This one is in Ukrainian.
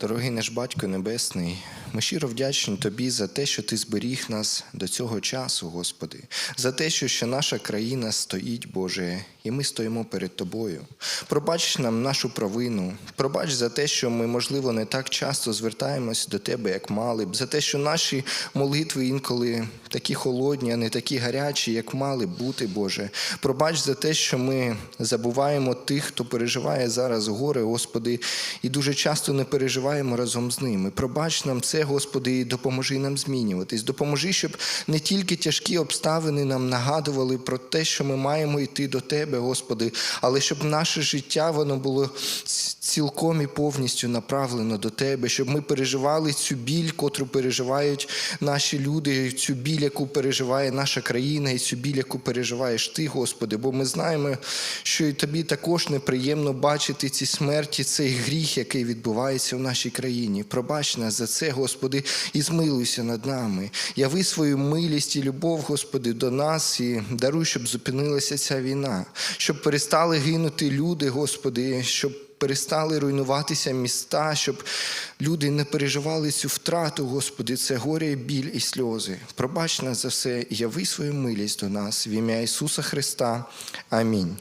Дорогий наш Батько Небесний, ми щиро вдячні Тобі за те, що Ти зберіг нас до цього часу, Господи, за те, що ще наша країна стоїть, Боже, і ми стоїмо перед Тобою. Пробач нам нашу провину, пробач за те, що ми, можливо, не так часто звертаємось до Тебе, як мали б, за те, що наші молитви інколи такі холодні, а не такі гарячі, як мали б бути, Боже. Пробач за те, що ми забуваємо тих, хто переживає зараз горе, Господи, і дуже часто не переживаємо разом з ними. Пробач нам це, Господи, і допоможи нам змінюватись. Допоможи, щоб не тільки тяжкі обставини нам нагадували про те, що ми маємо йти до Тебе, Господи, але щоб наше життя воно було цілком і повністю направлено до Тебе, щоб ми переживали цю біль, котру переживають наші люди, цю біль, яку переживає наша країна, і цю біль, яку переживаєш Ти, Господи. Бо ми знаємо, що і тобі також неприємно бачити ці смерті, цей гріх, який відбувається в нашій країні. Пробач нас за це, Господи, і змилуйся над нами. Яви свою милість і любов, Господи, до нас і даруй, щоб зупинилася ця війна, щоб перестали гинути люди, Господи, щоб перестали руйнуватися міста, щоб люди не переживали цю втрату, Господи, це горе, біль і сльози. Пробач нас за все яви свою милість до нас в ім'я Ісуса Христа. Амінь.